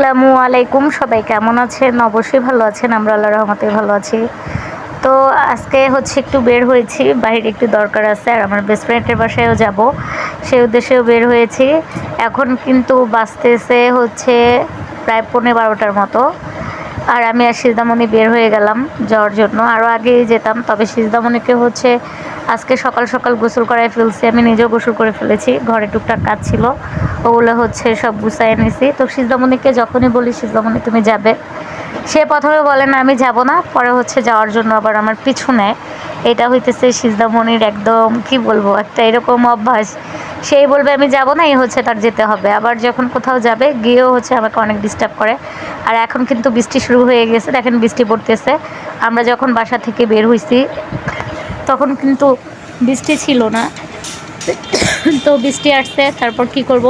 আসসালামু আলাইকুম। সবাই কেমন আছেন? অবশ্যই ভালো আছেন। আমরা আল্লাহ রহমতে ভালো আছি। তো আজকে হচ্ছে একটু বের হয়েছি। বাইরে একটু দরকার আছে। আর আমার বেস্ট ফ্রেন্ডের বাসায়ও যাব। সেই উদ্দেশ্যেও বের হয়েছি। এখন কিন্তু বাঁচতেছে হচ্ছে প্রায় পনেরো বারোটার মতো। আর আমি আর সিজদামণি বের হয়ে গেলাম যাওয়ার জন্য। আরও আগেই যেতাম। তবে সিজদামণিকে হচ্ছে আজকে সকাল সকাল গোসল করায় ফেলছি। আমি নিজেও গোসল করে ফেলেছি। ঘরে টুকটাক কাজ ছিল। ওগুলো হচ্ছে সব গুছাই নিছি তো সিজদামণিকে যখনই বলি, সিজদামণি, তুমি যাবে? সে প্রথমে বলে, না, আমি যাব না। পরে হচ্ছে যাওয়ার জন্য আবার আমার পিছু নেয়। এটা হইতেছে সিজদামণির একদম, কি বলব, একটা এরকম অভ্যাস। সেই বলবে, আমি যাব না। এই হচ্ছে তার যেতে হবে। আবার যখন কোথাও যাবে, গিয়েও হচ্ছে আমাকে অনেক ডিস্টার্ব করে। আর এখন কিন্তু বৃষ্টি শুরু হয়ে গেছে, দেখেন বৃষ্টি পড়তেছে। আমরা যখন বাসা থেকে বের হয়েছি তখন কিন্তু বৃষ্টি ছিল না। তো বৃষ্টি আসছে, তারপর কি করব?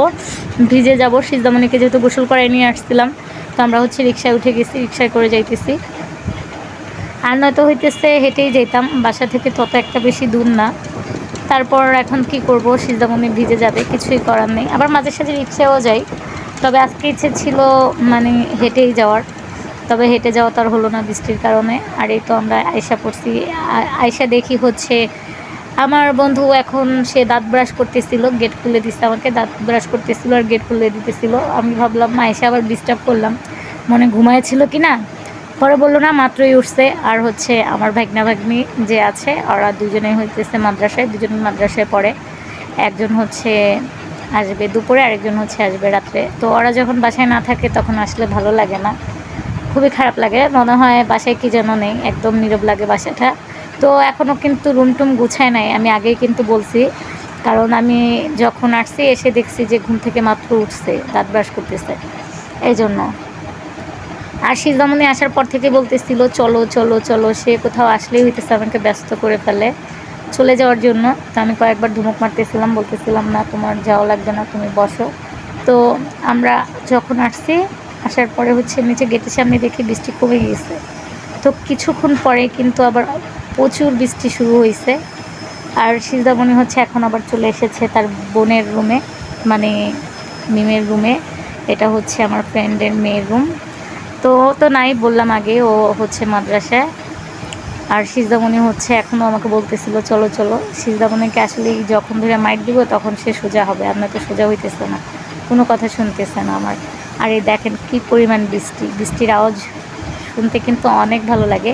ভিজে যাব, সিজদামণিকে যেহেতু গোসল করাই নিয়ে আসছিলাম, তো আমরা হচ্ছে রিক্সায় উঠে গেছি, রিক্সায় করে যাইতেছি। আর নয়তো হইতেছে হেঁটেই যেতাম বাসা থেকে তত একটা বেশি দূর না। তারপর এখন কি করব? সিজদামণি ভিজে যাবে, কিছুই করার নেই। আবার মাঝে সাঝে রিক্সায়ও যাই, তবে আজকে ইচ্ছে ছিল মানে হেঁটেই যাওয়ার। তবে হেঁটে যাওয়া তার হলো না বৃষ্টির কারণে। আর এই তো আমরা আয়সা পড়ছি আয়সা দেখি হচ্ছে আমার বন্ধু এখন সে দাঁত ব্রাশ করতেছিল গেট খুলে দিচ্ছে আমাকে, দাঁত ব্রাশ করতেছিল আর গেট খুলে দিতেছিল। আমি ভাবলাম, মা, এসে আবার ডিস্টার্ব করলাম। মনে ঘুমায়েছিল কি না পরে বলল, না, মাত্রই উঠছে। আর হচ্ছে আমার ভাগনা ভাগ্নি যে আছে, ওরা দুজনেই হইতেছে মাদ্রাসায়, দুজন মাদ্রাসায় পড়ে। একজন হচ্ছে আসবে দুপুরে, আরেকজন হচ্ছে আসবে রাত্রে। তো ওরা যখন বাসায় না থাকে, তখন আসলে ভালো লাগে না। খুবই খারাপ লাগে। মনে হয় বাসায় কি যেন নেই, একদম নীরব লাগে বাসাটা। তো এখনও কিন্তু রুম টুম গুছায় নাই, আমি আগেই কিন্তু বলছি। কারণ আমি যখন আসছি, এসে দেখছি যে ঘুম থেকে মাত্র উঠছে, দাঁত ব্রাশ করতেছে। এই জন্য। আর সিজদামণি আসার পর থেকে বলতেছিল, চলো চলো চলো, সে কোথাও আসলেই হইতেছে আমাকে ব্যস্ত করে ফেলে। চলে যাওয়ার জন্য। তো আমি কয়েকবার ধুমুক মারতেছিলাম, বলতেছিলাম, না, তোমার যাওয়া লাগবে না, তুমি বসো। তো আমরা যখন আসছি, আসার পরে হচ্ছে নিচে গেটের সামনে দেখি বৃষ্টি কমে গিয়েছে। তো কিছুক্ষণ পরে কিন্তু আবার প্রচুর বৃষ্টি শুরু হয়েছে আর সিজদামণি হচ্ছে এখন আবার চলে এসেছে তার বোনের রুমে মানে মিমের রুমে। এটা হচ্ছে আমার ফ্রেন্ডের মেয়ের রুম। তো তো নাই বললাম আগে, ও হচ্ছে মাদ্রাসায়। আর সিজদামণি হচ্ছে এখনও আমাকে বলতেছিল, চলো চলো। সিজদামণিকে আসলে যখন ধরে মাইট দিব, তখন সে সোজা হবে। আপনার তো সোজা হইতেছে না, কোনো কথা শুনতেছে না আমার। আর এই দেখেন কি পরিমাণ বৃষ্টি। বৃষ্টির আওয়াজ শুনতে কিন্তু অনেক ভালো লাগে।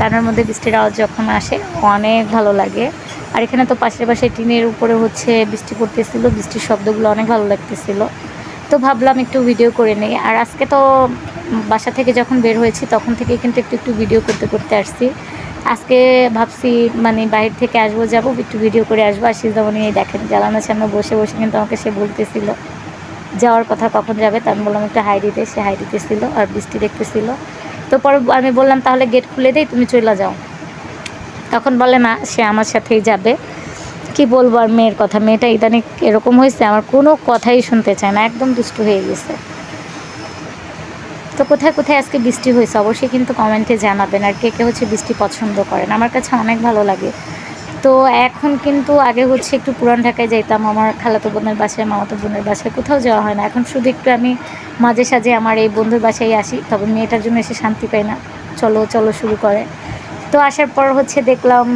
কানের মধ্যে বৃষ্টির আওয়াজ যখন আসে, অনেক ভালো লাগে। আর এখানে তো পাশের পাশে টিনের উপরে হচ্ছে বৃষ্টি পড়তেছিল, বৃষ্টির শব্দগুলো অনেক ভালো লাগতেছিল। তো ভাবলাম একটু ভিডিও করে নেই। আর আজকে তো বাসা থেকে যখন বের হয়েছি, তখন থেকে কিন্তু একটু একটু ভিডিও করতে করতে আসছি। আজকে ভাবছি মানে বাইরে থেকে আসব, যাব, একটু ভিডিও করে আসব। আর সিজামণি এই দেখেন জ্বালানোর সামনে বসে বসে কিন্তু আমাকে সে বলতেছিল, যাওয়ার কথা কখন যাবে? তা আমি বললাম, একটু হাই দিতে। সে হাই দিতেছিল, আর বৃষ্টি দেখতেছিল। তো পরে আমি বললাম, তাহলে গেট খুলে দেই, তুমি চলে যাও। তখন বলে, না, সে আমার সাথেই যাবে। কি বলব আর মেয়ের কথা? মেয়েটা ইদানিক এরকম হয়েছে, আমার কোনো কথাই শুনতে চায় না, একদম দুষ্টু হয়ে গেছে। তো কোথায় কোথায় আজকে বৃষ্টি হয়েছে? অবশ্যই কিন্তু কমেন্টে জানাবেন, আর কে কে হচ্ছে বৃষ্টি পছন্দ করেন? আমার কাছে অনেক ভালো লাগে। তো এখন কিন্তু আগে হচ্ছে একটু পুরান ঢাকায় যাইতাম। আমার খালাতো বোনের বাসায়, মামাতো বোনের বাসায় কোথাও যাওয়া হয় না। এখন শুধু একটু আমি মাঝে সাঝে আমার এই বন্ধুর বাসায় আসি তবে মেয়েটার জন্য এসে শান্তি পাই না। চলো চলো শুরু করে। তো আসার পর হচ্ছে দেখলাম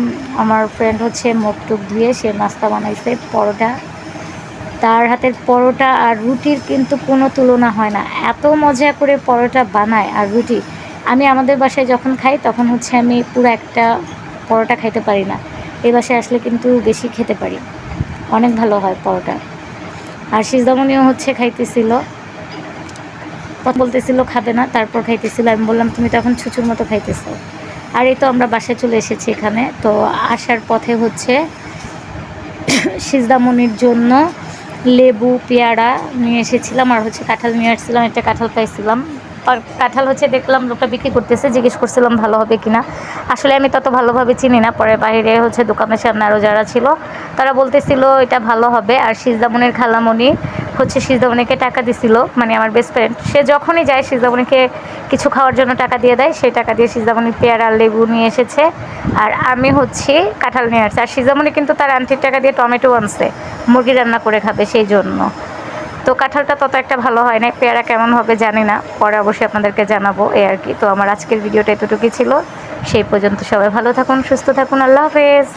আমার ফ্রেন্ড হচ্ছে মুখ টুক ধুয়ে সে নাস্তা বানাইছে, পরোটা। তার হাতের পরোটা আর রুটির কিন্তু কোনো তুলনা হয় না। এত মজা করে পরোটা বানায় আর রুটি। আমি আমাদের বাসায় যখন খাই, তখন হচ্ছে আমি পুরো একটা পরোটা খাইতে পারি না। এই বাসায় আসলে কিন্তু বেশি খেতে পারি। অনেক ভালো হয় পরোটা। আর সিজদামনিও হচ্ছে খাইতেছিল। বলতেছিল, খাবে না। তারপর খাইতেছিল। আমি বললাম, তুমি তো এখন ছুচুর মতো খাইতেছো। আর এই তো আমরা বাসায় চলে এসেছি এখানে। তো আসার পথে হচ্ছে সিজদামনির জন্য লেবু, পেয়ারা নিয়ে এসেছিলাম। আর হচ্ছে কাঁঠাল নিয়ে আসছিলাম, একটা কাঁঠাল পাইছিলাম আর কাঁঠাল হচ্ছে দেখলাম লোকটা বিক্রি করতেছে, জিজ্ঞেস করছিলাম ভালো হবে কিনা। আসলে আমি তত ভালোভাবে চিনি না, পরে বাইরে হচ্ছে দোকানের সামনে আরও যারা ছিল, তারা বলতেছিল এটা ভালো হবে। আর সিজদামনের খালামণি হচ্ছে সিজদামনিকে টাকা দিছিল মানে আমার বেস্ট ফ্রেন্ড সে যখনই যায় সিজদামনিকে কিছু খাওয়ার জন্য টাকা দিয়ে দেয়, সেই টাকা দিয়ে সিজদামনি পেয়ারা, লেবু নিয়ে এসেছে। আর আমি হচ্ছে কাঁঠাল নিয়ে আসছি। আর সিজদামনি কিন্তু তার আন্টির টাকা দিয়ে টমেটো আনছে, মুরগি রান্না করে খাবে সেই জন্য। তো কাঁঠালটা তত একটা ভালো হয় না পেয়ারা কেমন হবে জানি না। পরে অবশ্যই আপনাদেরকে জানাব এই আর কি। তো আমার আজকের ভিডিওটা এতটুকুই ছিল। সেই পর্যন্ত সবাই ভালো থাকুন, সুস্থ থাকুন। আল্লাহ হাফেজ।